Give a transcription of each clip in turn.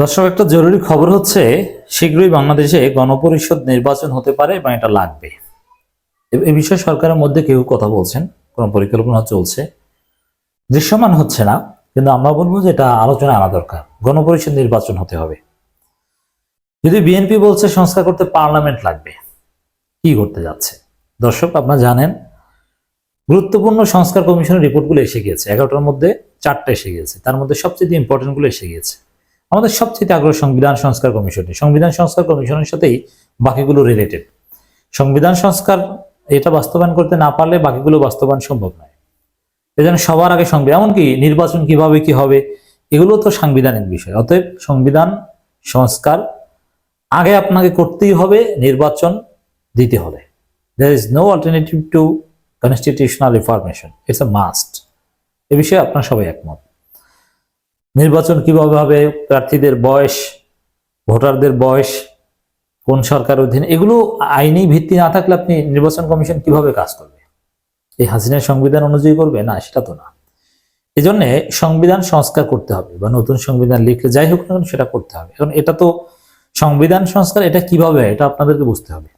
দর্শক, একটা জরুরি খবর হচ্ছে, শীঘ্রই বাংলাদেশে গণপরিষদ নির্বাচন হতে পারে এবং এটা লাগবে। এ- বিষয়ে সরকারের মধ্যে কেউ কথা বলছেন, কোনো পরিকল্পনা চলছে। দৃশ্যমান হচ্ছে না, কিন্তু আমরা বলব যে এটা আলোচনা আনা দরকার। গণপরিষদ নির্বাচন হতে হবে। যদি বিএনপি বলছে সংস্কার করতে পার্লামেন্ট লাগবে, কি করতে যাচ্ছে? দর্শক, আপনারা জানেন, গুরুত্বপূর্ণ সংস্কার কমিশনের রিপোর্টগুলো এসে গিয়েছে। এগারোটার মধ্যে চারটা এসে গিয়েছে। তার মধ্যে সবচেয়ে ইম্পর্টেন্টগুলো এসে গিয়েছে। আমাদের সবচেয়ে আগ্রহ সংবিধান সংস্কার কমিশনে সংবিধান সংস্কার কমিশনের সাথেই বাকিগুলো রিলেটেড সংবিধান সংস্কার এটা বাস্তবায়ন করতে না পারলে বাকিগুলো বাস্তবায়ন সম্ভব নয়। এজন্য সবার আগে সংবিধান এমনকি নির্বাচন কীভাবে কি হবে, এগুলো তো সাংবিধানিক বিষয়। অতএব সংবিধান সংস্কার আগে আপনাকে করতেই হবে, নির্বাচন দিতে হবে। There is no alternative to constitutional reformation it's a must এ বিষয়ে আপনার সবাই একমত। নির্বাচন কীভাবে হবে, প্রার্থীদের বয়স, ভোটারদের বয়স, কোন সরকার অধীনে, এগুলো আইনি ভিত্তি না থাকলে আপনি নির্বাচন কমিশন কীভাবে কাজ করবে? এই হাসিনার সংবিধান অনুযায়ী করবে না, সেটা তো না। এই জন্যে সংবিধান সংস্কার করতে হবে বা নতুন সংবিধান লিখলে যাই হোক না সেটা করতে হবে। এখন এটা তো সংবিধান সংস্কার, এটা কীভাবে, এটা আপনাদেরকে বুঝতে হবে।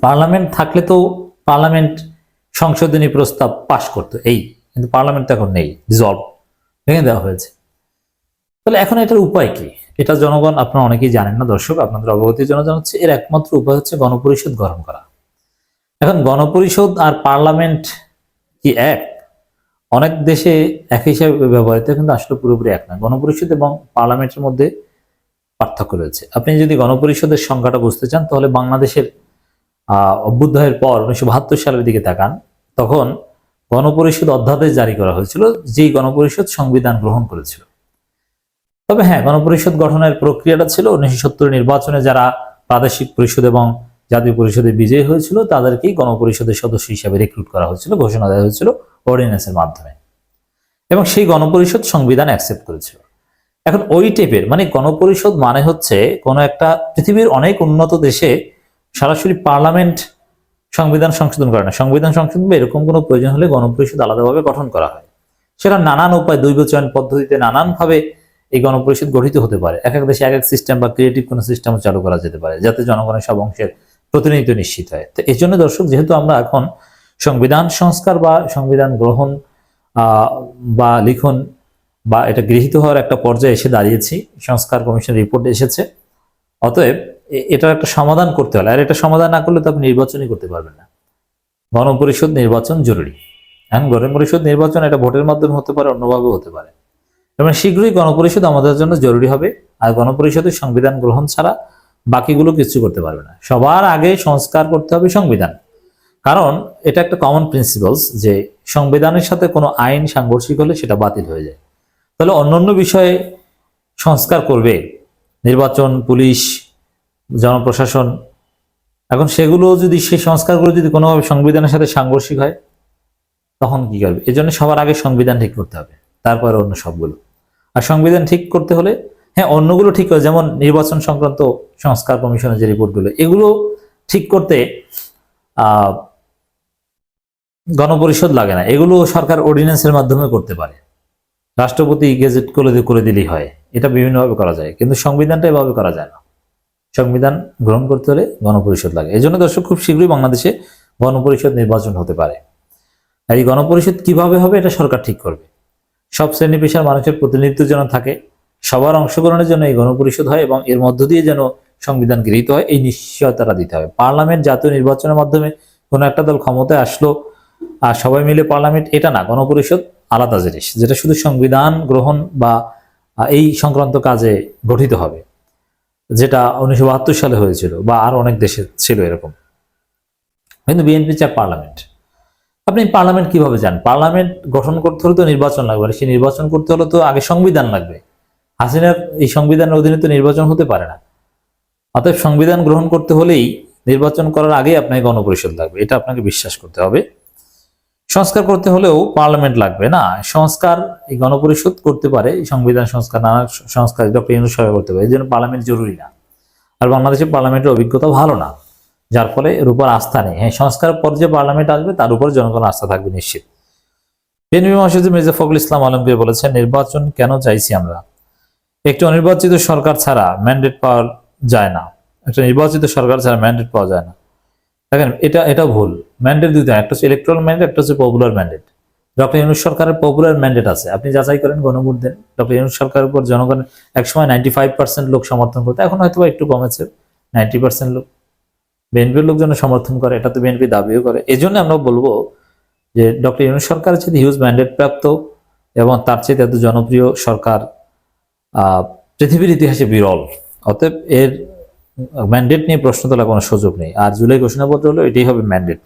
পার্লামেন্ট থাকলে তো পার্লামেন্ট সংশোধনী প্রস্তাব পাশ করতো, এই। কিন্তু পার্লামেন্ট এখন নেই ডিজলভ ভেঙে দেওয়া হয়েছে। তাহলে এখন এটার উপায় কি? এটা জনগণ আপনারা অনেকেই জানেন না দর্শক, আপনাদের অবগতির জন্য জানাচ্ছি এর একমাত্র উপায় হচ্ছে গণপরিষদ গঠন করা। এখন গণপরিষদ আর পার্লামেন্ট কি এক? অনেক দেশে এক হিসাবে ব্যবহৃত, কিন্তু আসলে পুরোপুরি এক না। গণপরিষদ এবং পার্লামেন্টের মধ্যে পার্থক্য রয়েছে। আপনি যদি গণপরিষদের সংখ্যাটা বুঝতে চান, তাহলে বাংলাদেশের অভ্যুদয়ের পর উনিশশো বাহাত্তর সালের দিকে তাকান, তখন গণপরিষদ অধ্যাদেশ জারি করা হয়েছিল, যেই গণপরিষদ সংবিধান গ্রহণ করেছিল। তবে হ্যাঁ গণপরিষদ গঠনের প্রক্রিয়াটা ছিল উনিশশো সত্তর নির্বাচনে যারা প্রাদেশিক পরিষদ এবং জাতীয় পরিষদে বিজয়ী হয়েছিল, তাদেরকেই গণপরিষদের সদস্য হিসাবে রিক্রুট করা হয়েছিল, ঘোষণা দেওয়া হয়েছিল অর্ডিন্যান্সের মাধ্যমে। এবং সেই গণপরিষদ সংবিধান অ্যাকসেপ্ট করেছিল। এখন ওই টাইপের মানে গণপরিষদ মানে হচ্ছে কোনো একটা পৃথিবীর অনেক উন্নত দেশে সরাসরি পার্লামেন্ট সংবিধান সংশোধন করে না। সংবিধান সংশোধন বা এরকম কোনো প্রয়োজন হলে গণপরিষদ আলাদাভাবে গঠন করা হয়। সেটা নানান উপায় দৈব চয়ন পদ্ধতিতে নানানভাবে এই গণপরিষদ গঠিত হতে পারে। এক এক দেশে এক এক সিস্টেম বা ক্রিয়েটিভ কোনো সিস্টেমও চালু করা যেতে পারে, যাতে জনগণের সব অংশের প্রতিনিধিত্ব নিশ্চিত হয়। তো এই জন্য দর্শক, যেহেতু আমরা এখন সংবিধান সংস্কার বা সংবিধান গ্রহণ বা লিখন বা এটা গৃহীত হওয়ার একটা পর্যায়ে এসে দাঁড়িয়েছি, সংস্কার কমিশন রিপোর্ট এসেছে, অতএব এটার একটা সমাধান করতে হলে, আর এটা সমাধান না করলে তো আপনি নির্বাচনই করতে পারবেন না। গণপরিষদ নির্বাচন জরুরি। এখন গণপরিষদ নির্বাচন এটা ভোটের মাধ্যমে হতে পারে অন্যভাবে হতে পারে। এবং শীঘ্রই গণপরিষদ আমাদের জন্য জরুরি হবে, আর গণপরিষদের সংবিধান গ্রহণ ছাড়া বাকিগুলো কিছু করতে পারবে না। সবার আগে সংস্কার করতে হবে সংবিধান। কারণ এটা একটা কমন প্রিন্সিপালস যে সংবিধানের সাথে কোনো আইন সাংঘর্ষিক হলে সেটা বাতিল হয়ে যায়। তাহলে অন্যান্য বিষয়ে সংস্কার করবে নির্বাচন, পুলিশ, জনপ্রশাসন। এখন সেগুলো যদি সেই সংস্কারগুলো যদি কোনোভাবে সংবিধানের সাথে সাংঘর্ষিক হয়, তখন কি করবে? এজন্য সবার আগে সংবিধান ঠিক করতে হবে। তারপরে অন্য সবগুলো। আর সংবিধান ঠিক করতে হলে হ্যাঁ অন্যগুলো ঠিক হয় যেমন নির্বাচন সংক্রান্ত সংস্কার কমিশনের যে রিপোর্টগুলো, এগুলো ঠিক করতে গণপরিষদ লাগে না। এগুলো সরকার অর্ডিন্যান্সের মাধ্যমে করতে পারে। রাষ্ট্রপতি গেজেট করে করে দিলেই হয়। এটা বিভিন্নভাবে করা যায়। কিন্তু সংবিধানটা এভাবে করা যায় না। সংবিধান গ্রহণ করতে হলে গণপরিষদ লাগে। এই জন্য দর্শক, খুব শীঘ্রই বাংলাদেশে গণপরিষদ নির্বাচন হতে পারে। আর এই গণপরিষদ কীভাবে হবে, এটা সরকার ঠিক করবে। সব শ্রেণি পেশার মানুষের প্রতিনিধিত্ব যেন থাকে। সবার অংশগ্রহণের জন্য এই গণপরিষদ হয় এবং এর মধ্য দিয়ে যেন সংবিধান গৃহীত হয়, এই নিশ্চয়তাটা দিতে হবে। পার্লামেন্ট জাতীয় নির্বাচনের মাধ্যমে কোনো একটা দল ক্ষমতায় আসলো, আর সবাই মিলে পার্লামেন্ট, এটা না, গণপরিষদ আলাদা জিনিস, যেটা শুধু সংবিধান গ্রহণ বা এই সংক্রান্ত কাজে গঠিত হবে, যেটা উনিশশো বাহাত্তর সালে হয়েছিল বা আর অনেক দেশে ছিল এরকম। কিন্তু বিএনপি চায় পার্লামেন্ট। আপনি পার্লামেন্ট কীভাবে যান? পার্লামেন্ট গঠন করতে হলে তো নির্বাচন লাগবে সেই নির্বাচন করতে হলে তো আগে সংবিধান লাগবে। হাসিনার এই সংবিধানের অধীনে তো নির্বাচন হতে পারে না। অতএব সংবিধান গ্রহণ করতে হলেই নির্বাচন করার আগে আপনাকে গণপরিষদ লাগবে, এটা আপনাকে বিশ্বাস করতে হবে। সংস্কার করতে হলেও পার্লামেন্ট লাগবে না। সংস্কার, এই গণপরিষদ করতে পারে সংবিধান সংস্কার, নানা সংস্কার, ডক্টর সহায় করতে পারে, এই জন্য পার্লামেন্ট জরুরি না। আর বাংলাদেশের পার্লামেন্টের অভিজ্ঞতা ভালো না। যার ফলে এর উপর আস্থা নেই। হ্যাঁ সংস্কার পর যে পার্লামেন্ট আসবে, তার উপর জনগণ আস্থা থাকবে নিশ্চিত। বিএনপি মহাসচিব মির্জা ফখরুল ইসলাম আলমগীর বলেছেন, নির্বাচন কেন চাইছি আমরা? একটি অনির্বাচিত সরকার ছাড়া ম্যান্ডেট পাওয়া যায় না। একটা নির্বাচিত সরকার ছাড়া ম্যান্ডেট পাওয়া যায় না। দেখেন, এটা এটা ভুল। ম্যান্ডেট দুইটা একটা হচ্ছে ইলেকট্রাল ম্যান্ডেট একটা হচ্ছে পপুলার ম্যান্ডেট ডক্টর ইউনুস সরকারের পপুলার ম্যান্ডেট আছে। আপনি যাচাই করেন, গণভোট দেন। ডক্টর ইউনুস সরকারের উপর জনগণ একসময় নাইনটি ফাইভ পার্সেন্ট লোক সমর্থন করতে। এখন হয়তো একটু কমেছে নাইনটি পার্সেন্ট লোক। বিএনপির লোকজন সমর্থন করে, এটা তো বিএনপি দাবিও করে। এই জন্য আমরা বলব যে ডক্টর ইউনুস সরকারের চেয়ে হিউজ ম্যান্ডেট প্রাপ্ত এবং তার চেয়ে এত জনপ্রিয় সরকার পৃথিবীর ইতিহাসে বিরল। অতএব এর ম্যান্ডেট নিয়ে প্রশ্ন তোলা কোনো সুযোগ নেই। আর জুলাই ঘোষণাপত্র হলো, এটাই হবে ম্যান্ডেট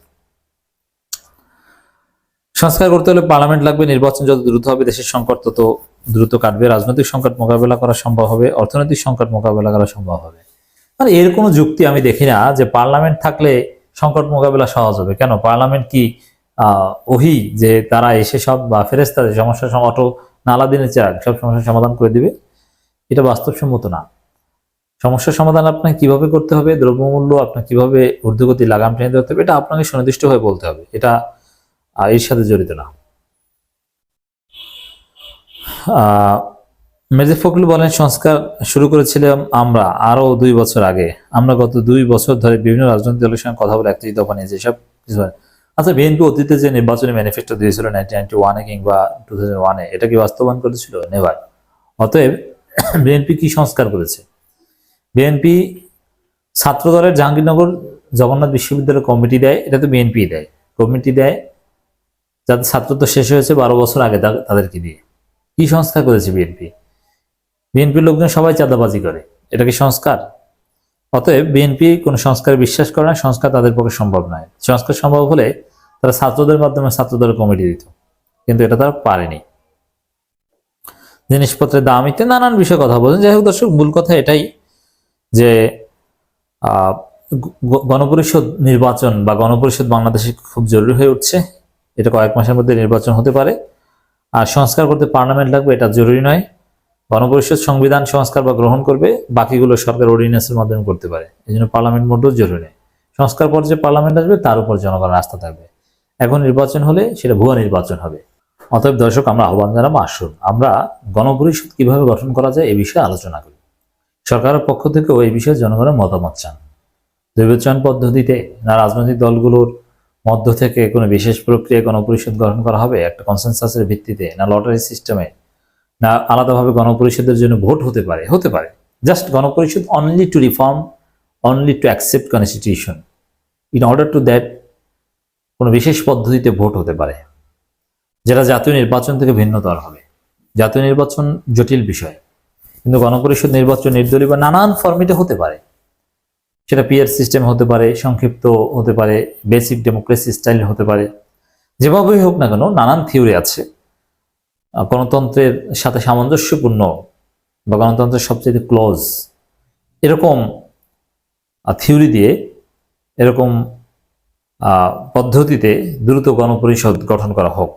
সংস্কার করতে হলে পার্লামেন্ট লাগবে, নির্বাচন যত দ্রুত হবে, দেশের সংকট তত দ্রুত কাটবে, রাজনৈতিক সংকট মোকাবেলা করা সম্ভব হবে, অর্থনৈতিক সংকট মোকাবেলা করা সম্ভব হবে। মানে এর কোনো যুক্তি আমি দেখি না যে পার্লামেন্ট থাকলে সংকট মোকাবেলা সহজ হবে। কেন? পার্লামেন্ট কি ওহি যে তারা এসে সব বা ফেরেস্তাদের সমস্যা সম অটো নালা দিনের চেরাগ সব সমস্যার সমাধান করে দিবে? এটা বাস্তবসম্মত না। সমস্যার সমাধান আপনাকে কীভাবে করতে হবে? দ্রব্যমূল্য আপনাকে কীভাবে ঊর্ধ্বগতি লাগাম টেনে ধরতে হবে? এটা আপনাকে সুনির্দিষ্টভাবে বলতে হবে। এটা এর সাথে জড়িত না। মেজর ফখরুল বলেন, সংস্কার শুরু করেছিলাম আমরা আরও দুই বছর আগে। আমরা গত দুই বছর ধরে বিভিন্ন রাজনৈতিক দলের সঙ্গে কথা বলে একত্রিত দফা নিয়েছি সব কিছু আচ্ছা বিএনপি অতীতে যে নির্বাচনী ম্যানিফেস্টো দিয়েছিল নাইনটিন নাইনটি ওয়ানে কিংবা টু থাউজেন্ড ওয়ানে, এটা কি বাস্তবায়ন করেছিল? নেভার। অতএব বিএনপি কি সংস্কার করেছে? বিএনপি ছাত্র দলের জাহাঙ্গীরনগর জগন্নাথ বিশ্ববিদ্যালয় কমিটি দেয়, এটা তো বিএনপি দেয়। কমিটি দেয় যাদের ছাত্র তো শেষ হয়েছে বারো বছর আগে তাদেরকে দিয়ে। কি সংস্কার করেছে বিএনপি? বিএনপির লোকজন সবাই চাঁদাবাজি করে। এটা কি সংস্কার? অতএব বিএনপি কোনো সংস্কারে বিশ্বাস করে না, সংস্কার তাদের পক্ষে সম্ভব নয়। সংস্কার সম্ভব হলে তারা ছাত্রদের মাধ্যমে ছাত্রদের কমিটি দিত, কিন্তু এটা তারা পারেনি। জিনিসপত্রের দাম ইত্যাদি, নানান বিষয়ে কথা বলছেন। যাই হোক দর্শক, মূল কথা এটাই যে গণপরিষদ নির্বাচন বা গণপরিষদ বাংলাদেশে খুব জরুরি হয়ে উঠছে। এটা কয়েক মাসের মধ্যে নির্বাচন হতে পারে। আর সংস্কার করতে পার্লামেন্ট লাগবে এটা জরুরি নয়। গণপরিষদ সংবিধান সংস্কার বা গ্রহণ করবে, বাকিগুলো সরকার অর্ডিন্যান্সের মাধ্যমে করতে পারে। এই জন্য পার্লামেন্ট মোটেও জরুরি সংস্কার পর্যায়ে পার্লামেন্ট আসবে, তার উপর জনগণের আস্থা থাকবে। এখন নির্বাচন হলে সেটা ভুয়া নির্বাচন হবে। অতএব দর্শক, আমরা আহ্বান জানাব, আসুন আমরা গণপরিষদ কীভাবে গঠন করা যায় এ বিষয়ে আলোচনা করি। সরকারের পক্ষ থেকেও এই বিষয়ে জনগণের মতামত চান। নির্বাচন পদ্ধতিতে না রাজনৈতিক দলগুলোর মধ্য থেকে কোনো বিশেষ প্রক্রিয়ায় গণপরিষদ গঠন করা হবে? একটা কনসেনসাসের ভিত্তিতে না লটারি সিস্টেমে না আলাদাভাবে গণপরিষদের জন্য ভোট হতে পারে? হতে পারে। Just Gana Parishad only to reform only to accept constitution in order to that কোনো বিশেষ পদ্ধতিতে ভোট হতে পারে। যেটা জাতীয় নির্বাচন থেকে ভিন্নতর হবে। জাতীয় নির্বাচন জটিল বিষয়। কিন্তু গণপরিষদ নির্বাচন নির্দলীয় বা নানান ফর্মেটে হতে পারে। সেটা পিয়ার সিস্টেম হতে পারে, সংক্ষিপ্ত হতে পারে বেসিক ডেমোক্রেসি স্টাইল হতে পারে। যেভাবেই হোক না কেন, নানান থিওরি আছে। গণতন্ত্রের সাথে সামঞ্জস্যপূর্ণ বা গণতন্ত্রের সবচেয়ে ক্লোজ এরকম থিওরি দিয়ে, এরকম পদ্ধতিতে দ্রুত গণপরিষদ গঠন করা হোক।